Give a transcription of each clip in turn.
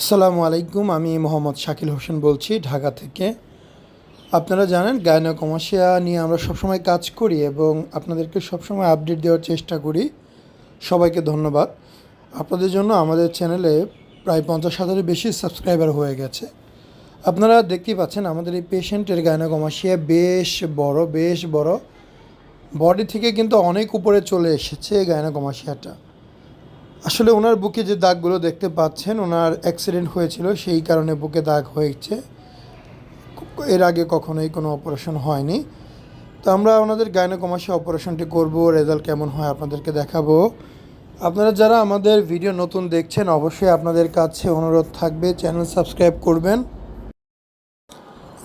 আসসালামু আলাইকুম, আমি মোহাম্মদ শাকিল হোসেন বলছি ঢাকা থেকে। আপনারা জানেন গায়নোকমাসিয়া নিয়ে আমরা সবসময় কাজ করি এবং আপনাদেরকে সবসময় আপডেট দেওয়ার চেষ্টা করি। সবাইকে ধন্যবাদ। আপনাদের জন্য আমাদের চ্যানেলে প্রায় পঞ্চাশ হাজারের বেশি সাবস্ক্রাইবার হয়ে গেছে। আপনারা দেখতেই পাচ্ছেন, আমাদের এই পেশেন্টের গায়নোকমাসিয়া বেশ বড় বেশ বড়। বডি থেকে কিন্তু অনেক উপরে চলে এসেছে এই গায়নোকমাসিয়াটা আসলে ওনার বুকে যে দাগগুলো দেখতে পাচ্ছেন, ওনার অ্যাক্সিডেন্ট হয়েছিল, সেই কারণে বুকে দাগ হয়েছে। এর আগে কখনোই কোনো অপারেশন হয়নি। তো আমরা ওনাদের গাইনোকমাসে অপারেশনটি করব রেজাল্ট কেমন হয় আপনাদেরকে দেখাবো। আপনারা যারা আমাদের ভিডিও নতুন দেখছেন, অবশ্যই আপনাদের কাছে অনুরোধ থাকবে চ্যানেল সাবস্ক্রাইব করবেন।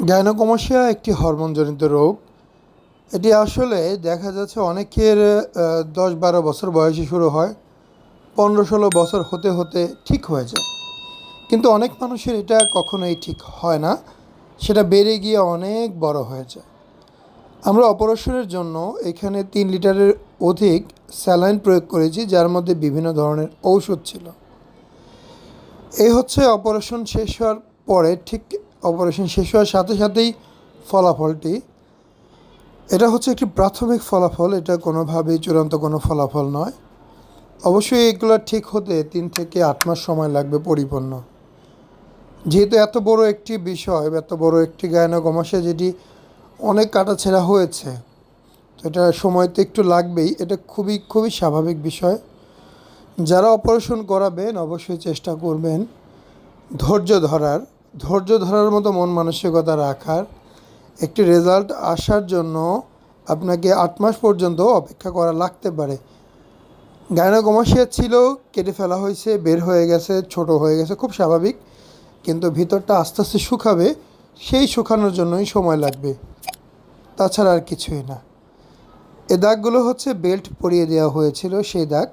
গাইনোকমাসিয়া একটি হরমোনজনিত রোগ। এটি আসলে দেখা যাচ্ছে অনেকের দশ বারো বছর বয়সে শুরু হয়। পনেরো ষোলো বছর হতে হতে ঠিক হয়ে যায়। কিন্তু অনেক মানুষের এটা কখনোই ঠিক হয় না। সেটা বেড়ে গিয়ে অনেক বড় হয়ে যায়। আমরা অপারেশনের জন্য এখানে তিন লিটারের অধিক স্যালাইন প্রয়োগ করেছি, যার মধ্যে বিভিন্ন ধরনের ঔষধ ছিল। এই হচ্ছে অপারেশন শেষ হওয়ার পরে ঠিক অপারেশন শেষ হওয়ার সাথে সাথেই ফলাফলটি। এটা হচ্ছে একটি প্রাথমিক ফলাফল, এটা কোনোভাবেই চূড়ান্ত কোনো ফলাফল নয়। অবশ্যই এগুলো ঠিক হতে তিন থেকে আট মাস সময় লাগবে পরিপূর্ণ। যেহেতু এত বড় একটি বিষয়, এত বড় একটি গায়নগমাসে যেটি অনেক কাটাছেঁড়া হয়েছে, তো এটা সময় তো একটু লাগবেই, এটা খুবই খুবই স্বাভাবিক বিষয়। যারা অপারেশন করাবেন, অবশ্যই চেষ্টা করবেন ধৈর্য ধরার ধৈর্য ধরার মতো মন মানসিকতা রাখার। একটি রেজাল্ট আসার জন্য আপনাকে আট মাস পর্যন্ত অপেক্ষা করা লাগতে পারে। গায়নাগমাসিয়া ছিল, কেটে ফেলা হয়েছে, বের হয়ে গেছে, ছোট হয়ে গেছে, খুব স্বাভাবিক। কিন্তু ভিতরটা আস্তে আস্তে শুকাবে, সেই শুকানোর জন্যই সময় লাগবে। তাছাড়া আর কিছুই না। এ দাগগুলো হচ্ছে বেল্ট পরিয়ে দেওয়া হয়েছিল, সেই দাগ।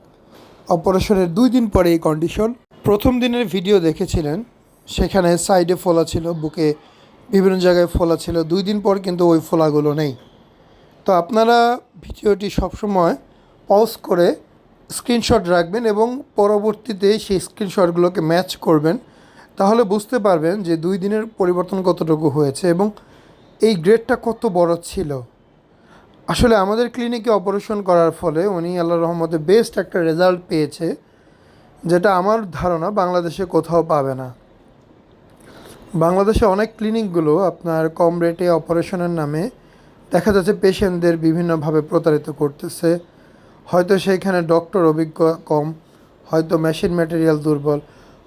অপারেশনের দুই দিন পরে এই কন্ডিশন। প্রথম দিনের ভিডিও দেখেছিলেন, সেখানে সাইডে ফোলা ছিল, বুকে বিভিন্ন জায়গায় ফোলা ছিল। দুই দিন পর কিন্তু ওই ফোলাগুলো নেই। তো আপনারা ভিডিওটি সবসময় পজ করে স্ক্রিনশট রাখবেন এবং পরবর্তীতে সেই স্ক্রিনশটগুলোকে ম্যাচ করবেন, তাহলে বুঝতে পারবেন যে দুই দিনের পরিবর্তন কতটুকু হয়েছে এবং এই গ্রেডটা কত বড় ছিল। আসলে আমাদের ক্লিনিকে অপারেশন করার ফলে উনি আল্লাহ রহমতে বেস্ট একটা রেজাল্ট পেয়েছে, যেটা আমার ধারণা বাংলাদেশে কোথাও পাবে না। বাংলাদেশে অনেক ক্লিনিকগুলো আপনার কম রেটে অপারেশনের নামে দেখা যাচ্ছে পেশেন্টদের বিভিন্নভাবে প্রতারিত করতেছে। হয়তো সেইখানে ডক্টর অভিজ্ঞ কম, হয়তো মেশিন ম্যাটেরিয়াল দুর্বল,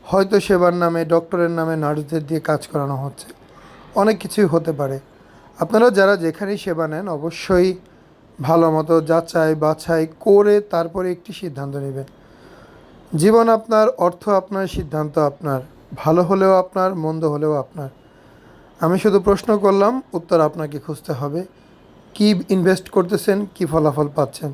হয়তো সেবার নামে ডক্টরের নামে নার্সদের দিয়ে কাজ করানো হচ্ছে। অনেক কিছুই হতে পারে। আপনারা যারা যেখানেই সেবা নেন, অবশ্যই ভালো মতো যাচাই বাছাই করে তারপরে একটি সিদ্ধান্ত নেবেন। জীবন আপনার, অর্থ আপনার, সিদ্ধান্ত আপনার। ভালো হলেও আপনার, মন্দ হলেও আপনার। আমি শুধু প্রশ্ন করলাম, উত্তর আপনাকে খুঁজতে হবে। কি ইনভেস্ট করতেছেন, কি ফলাফল পাচ্ছেন?